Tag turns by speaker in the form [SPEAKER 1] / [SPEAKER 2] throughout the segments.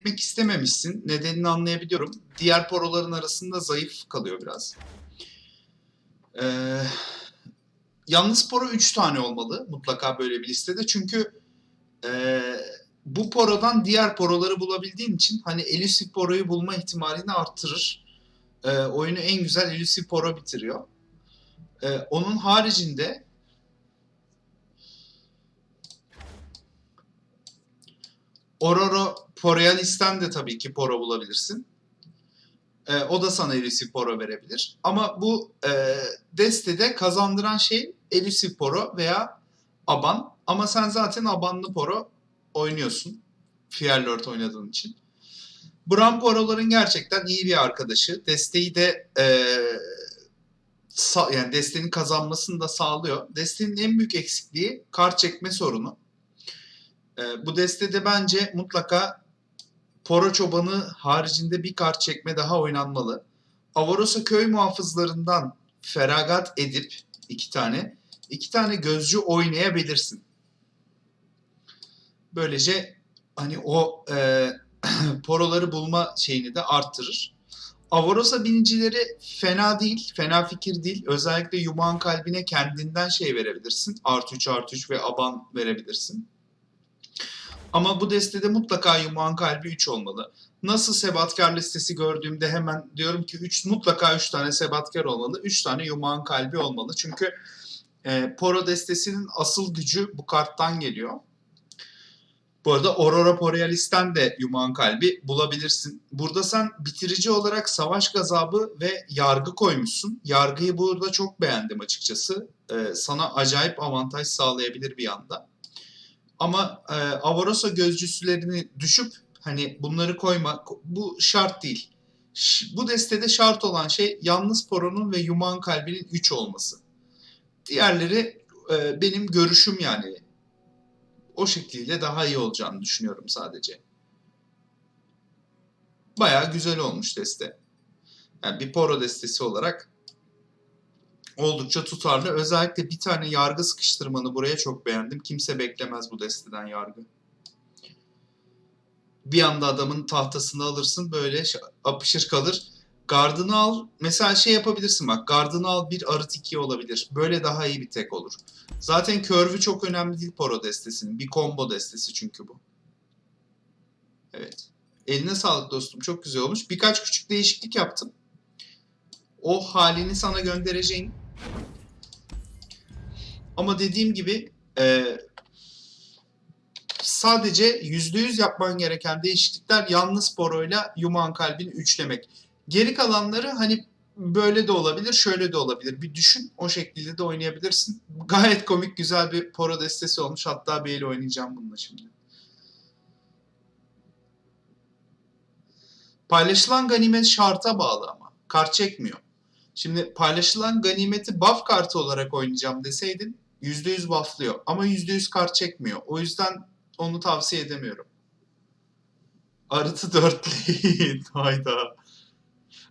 [SPEAKER 1] etmek istememişsin. Nedenini anlayabiliyorum. Diğer poroların arasında zayıf kalıyor biraz. Ee, yalnız poro 3 tane olmalı mutlaka böyle bir listede. Çünkü e, bu porodan diğer poroları bulabildiğin için hani elusive poroyu bulma ihtimalini arttırır. Ee, oyunu en güzel elusive poro bitiriyor. Ee, onun haricinde Ororo Borealis'ten de tabii ki poro bulabilirsin. Ee, o da sana elusive poro verebilir. Ama bu e, destede kazandıran şey elusive poro veya aban. Ama sen zaten abanlı poro oynuyorsun. Fearlord oynadığın için. Bram poroların gerçekten iyi bir arkadaşı. Desteği de e, sa- yani desteğin kazanmasını da sağlıyor. Desteğin en büyük eksikliği kart çekme sorunu. E, bu destede bence mutlaka Poro çobanı haricinde bir kart çekme daha oynanmalı. Avarosa köy muhafızlarından feragat edip iki tane iki tane gözcü oynayabilirsin. Böylece hani o e, poroları bulma şeyini de arttırır. Avarosa binicileri fena değil, fena fikir değil. Özellikle yumağın kalbine kendinden şey verebilirsin. Artı 3 artı 3 ve aban verebilirsin. Ama bu destede mutlaka yumağın kalbi 3 olmalı. Nasıl sebatkar listesi gördüğümde hemen diyorum ki 3 mutlaka 3 tane sebatkar olmalı. 3 tane yumağın kalbi olmalı. Çünkü e, Poro destesinin asıl gücü bu karttan geliyor. Bu arada Aurora Borealis'ten de yumağın kalbi bulabilirsin. Burada sen bitirici olarak savaş gazabı ve yargı koymuşsun. Yargıyı burada çok beğendim açıkçası. Ee, sana acayip avantaj sağlayabilir bir anda. Ama e, Avarosa gözcüsülerini düşüp hani bunları koyma bu şart değil. Bu destede şart olan şey yalnız Poro'nun ve yumağın kalbinin 3 olması. Diğerleri e, benim görüşüm yani o şekliyle daha iyi olacağını düşünüyorum sadece. Bayağı güzel olmuş deste. Yani bir poro destesi olarak oldukça tutarlı. Özellikle bir tane yargı sıkıştırmanı buraya çok beğendim. Kimse beklemez bu desteden yargı. Bir anda adamın tahtasını alırsın böyle apışır kalır. Gardını al. Mesela şey yapabilirsin bak. Gardını al bir arıt 2 olabilir. Böyle daha iyi bir tek olur. Zaten curve'ü çok önemli değil Poro destesinin. Bir combo destesi çünkü bu. Evet. Eline sağlık dostum. Çok güzel olmuş. Birkaç küçük değişiklik yaptım. O halini sana göndereceğim. Ama dediğim gibi e, sadece %100 yapman gereken değişiklikler yalnız poroyla yumağın kalbini üçlemek. Geri kalanları hani böyle de olabilir, şöyle de olabilir. Bir düşün, o şekilde de oynayabilirsin. Gayet komik, güzel bir poro destesi olmuş. Hatta bir oynayacağım bununla şimdi. Paylaşılan ganimet şarta bağlı ama. Kart çekmiyor. Şimdi paylaşılan ganimeti buff kartı olarak oynayacağım deseydin %100 bufflıyor. Ama %100 kart çekmiyor. O yüzden onu tavsiye edemiyorum. Arıtı dörtlü. Hayda.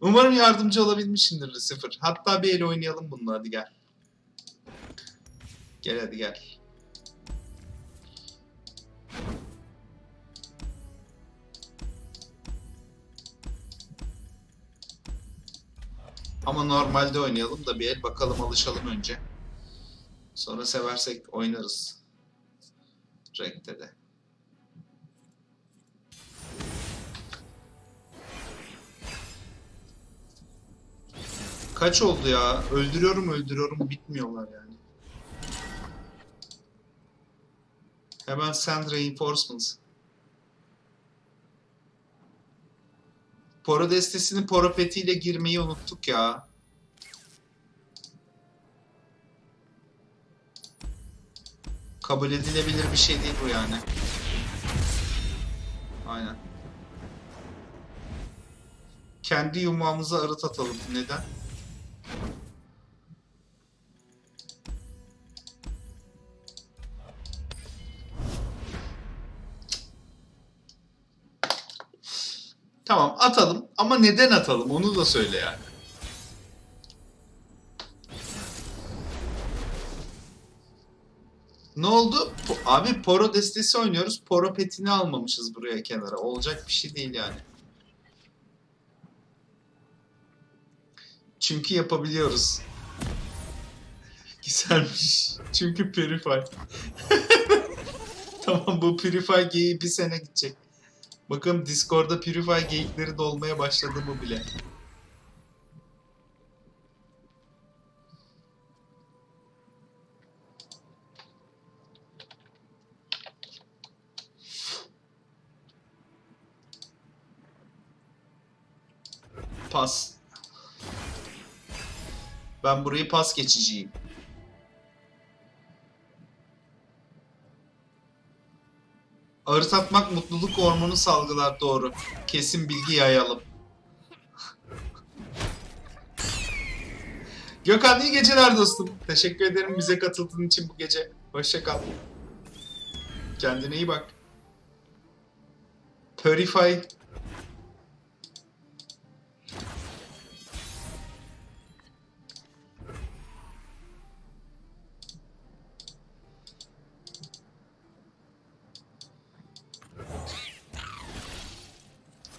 [SPEAKER 1] Umarım yardımcı olabilmişimdir Lucifer. Hatta bir el oynayalım bununla hadi gel. Gel hadi gel. Ama normalde oynayalım da bir el bakalım alışalım önce. Sonra seversek oynarız. Renkte de. Kaç oldu ya? Öldürüyorum öldürüyorum bitmiyorlar yani. Hemen send reinforcements. Poro destesinin poro petiyle girmeyi unuttuk ya. Kabul edilebilir bir şey değil bu yani. Aynen. Kendi yumağımıza arıt atalım. Neden? Tamam atalım ama neden atalım onu da söyle yani. Ne oldu? Po- Abi Poro destesi oynuyoruz. Poro petini almamışız buraya kenara. Olacak bir şey değil yani. Çünkü yapabiliyoruz. Güzelmiş. Çünkü Purify. tamam bu Purify geyiği bir sene gidecek. Bakın Discord'da Purify geyikleri dolmaya başladı mı bile. Pas. Ben burayı pas geçiciyim. Arı tatmak mutluluk hormonu salgılar doğru. Kesin bilgi yayalım. Gökhan iyi geceler dostum. Teşekkür ederim bize katıldığın için bu gece. Hoşça kal. Kendine iyi bak. Purify.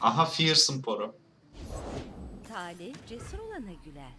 [SPEAKER 1] Aha Fearsome Poro.
[SPEAKER 2] Talih cesur olana güler.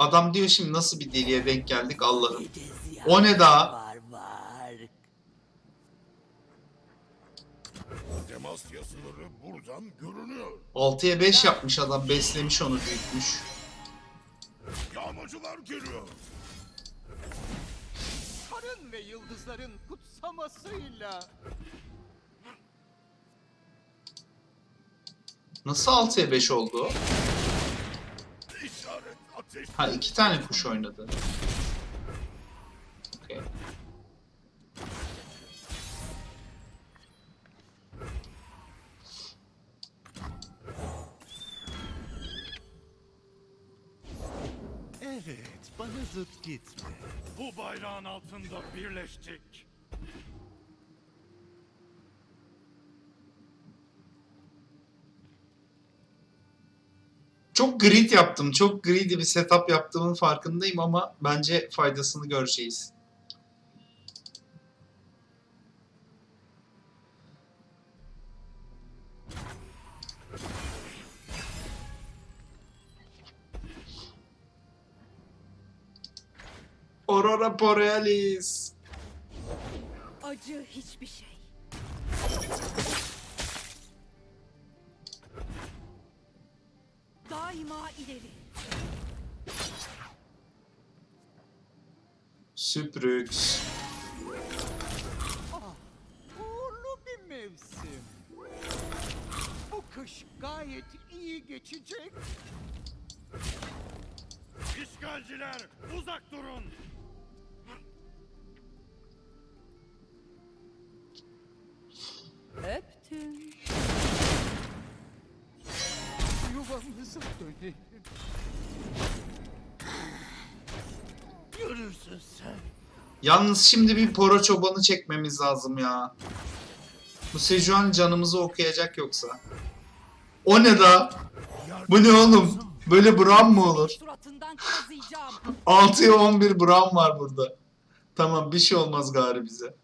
[SPEAKER 1] Adam diyor şimdi nasıl bir deliye denk geldik Allah'ım. O ne daha?
[SPEAKER 3] Var var.
[SPEAKER 4] Demasya sınırı buradan görünüyor.
[SPEAKER 1] 6'ya 5 yapmış adam beslemiş onu büyütmüş.
[SPEAKER 4] Yağmacılar geliyor.
[SPEAKER 3] Karın ve yıldızların kutsamasıyla.
[SPEAKER 1] Nasıl 6'ya 5 oldu? Ha iki tane kuş oynadı.
[SPEAKER 5] Evet, bana zıt gitme.
[SPEAKER 4] Bu bayrağın altında birleştik.
[SPEAKER 1] Çok grid yaptım. Çok greedy bir setup yaptığımın farkındayım ama bence faydasını göreceğiz. Aurora Borealis.
[SPEAKER 2] Acı hiçbir şey. Daima ileri.
[SPEAKER 1] Süprüks.
[SPEAKER 3] Uğurlu bir mevsim. Bu kış gayet iyi geçecek.
[SPEAKER 4] İşgalciler uzak durun.
[SPEAKER 5] Görürsün sen.
[SPEAKER 1] Yalnız şimdi bir poro çobanı çekmemiz lazım ya. Bu Sejuani canımızı okuyacak yoksa. O ne da? Bu ne oğlum? Böyle Bram mı olur?
[SPEAKER 2] Suratından kazıyacağım.
[SPEAKER 1] 6'ya 11 Bram var burada. Tamam bir şey olmaz gari bize.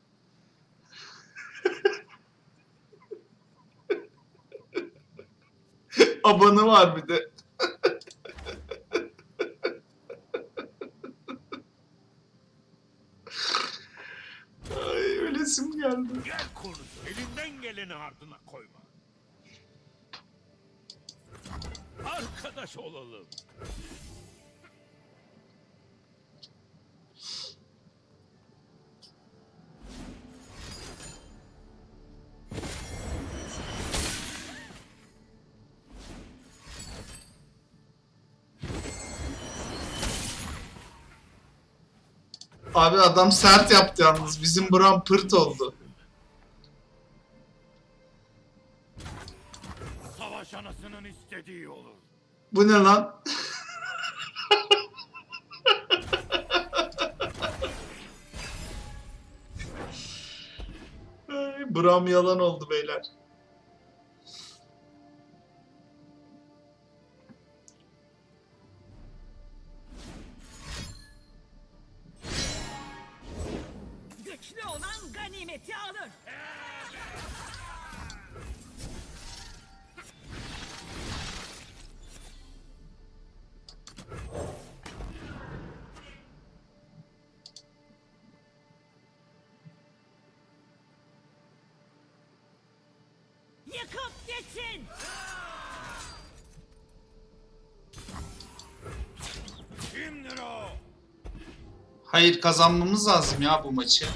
[SPEAKER 1] Abanı var bir de. Ay ölesim geldi.
[SPEAKER 4] Gel konusu. Elinden geleni ardına koyma. Arkadaş olalım.
[SPEAKER 1] Abi adam sert yaptı yalnız. Bizim Bram pırt oldu.
[SPEAKER 4] Savaş anasının istediği olur.
[SPEAKER 1] Bu ne lan? Ay, Bram yalan oldu beyler.
[SPEAKER 2] Yıkıp geçin.
[SPEAKER 4] Kimdir o?
[SPEAKER 1] Hayır kazanmamız lazım ya bu maçı.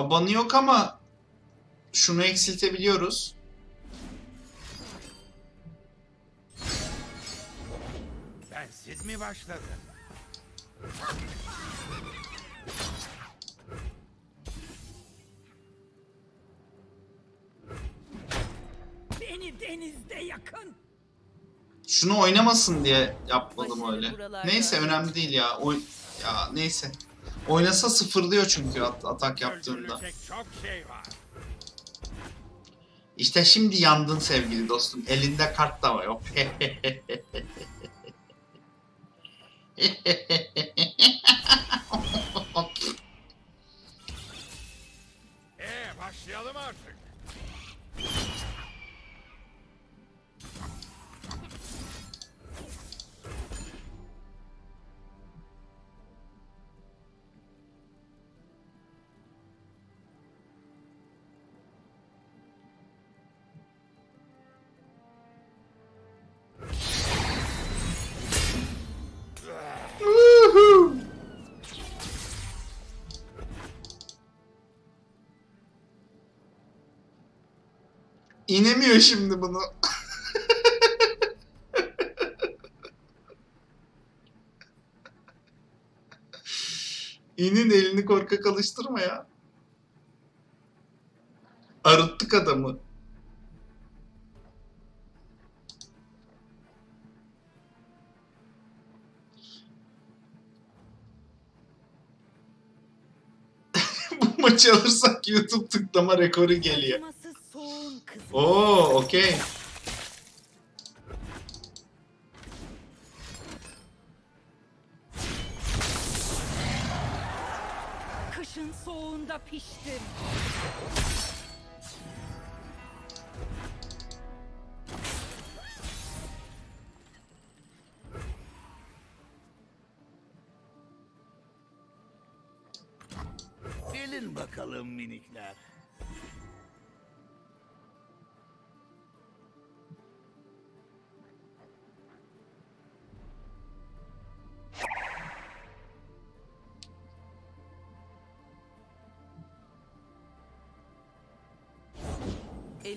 [SPEAKER 1] Abanı yok ama şunu eksiltebiliyoruz.
[SPEAKER 5] Bensiz mi başladı?
[SPEAKER 2] Beni denizde yakın.
[SPEAKER 1] Şunu oynamasın diye yapmadım
[SPEAKER 2] Başarı
[SPEAKER 1] öyle.
[SPEAKER 2] buralarda.
[SPEAKER 1] Neyse önemli değil ya. Oy ya neyse. Oynasa sıfırlıyor çünkü at- atak yaptığında.
[SPEAKER 4] Şey.
[SPEAKER 1] İşte şimdi yandın sevgili dostum. Elinde kart da var yok.
[SPEAKER 4] Ee başlayalım artık.
[SPEAKER 1] İnemiyor şimdi bunu. İnin elini korkak alıştırma ya. Arıttık adamı. Bu maçı alırsak YouTube tıklama rekoru geliyor. Oo, okey.
[SPEAKER 2] Kışın soğuğunda piştim.
[SPEAKER 5] Gelin bakalım minikler.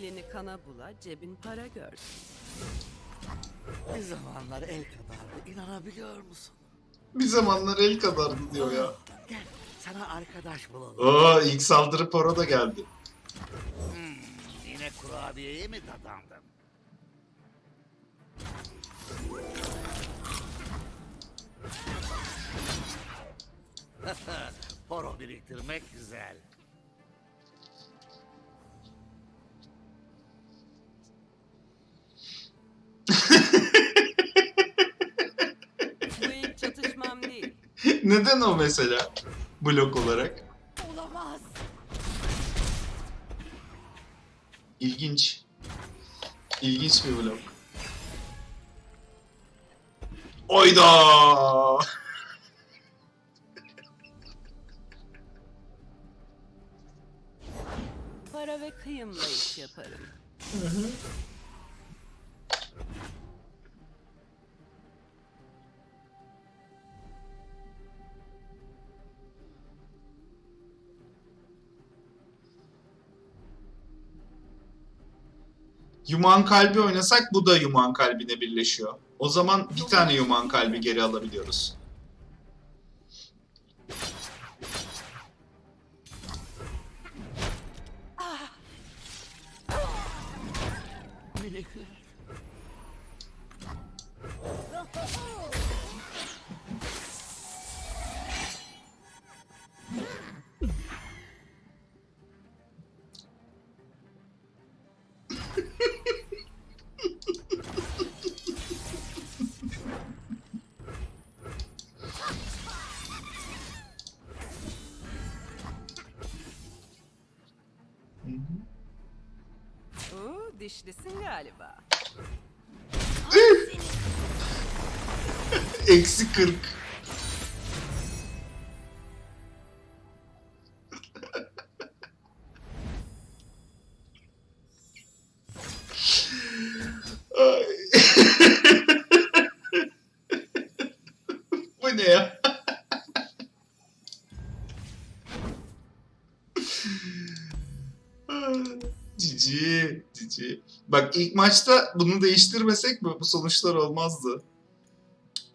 [SPEAKER 6] Elini kana bula, cebin para görsün.
[SPEAKER 5] Bir zamanlar el kadardı. İnanabiliyor musun?
[SPEAKER 1] Bir zamanlar el kadardı diyor ya.
[SPEAKER 5] Gel sana arkadaş bulalım.
[SPEAKER 1] Oo, ilk saldırı poro da geldi.
[SPEAKER 5] Hmm, yine kurabiyeye mi dadandın? Poro biriktirmek güzel.
[SPEAKER 1] Neden o mesela? Blok olarak.
[SPEAKER 2] Olamaz.
[SPEAKER 1] İlginç. İlginç bir vlog. Oyda!
[SPEAKER 6] Para ve kıyımla iş yaparım.
[SPEAKER 1] Yuman kalbi oynasak bu da yuman kalbine birleşiyor. O zaman bir tane yuman kalbi geri alabiliyoruz.
[SPEAKER 6] Oo, dişlisin galiba.
[SPEAKER 1] Eksi 40. Bak ilk maçta bunu değiştirmesek bu bu sonuçlar olmazdı.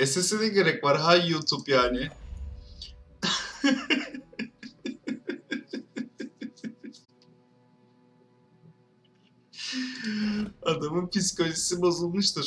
[SPEAKER 1] SS'e ne gerek var? Hay YouTube yani. Adamın psikolojisi bozulmuştur.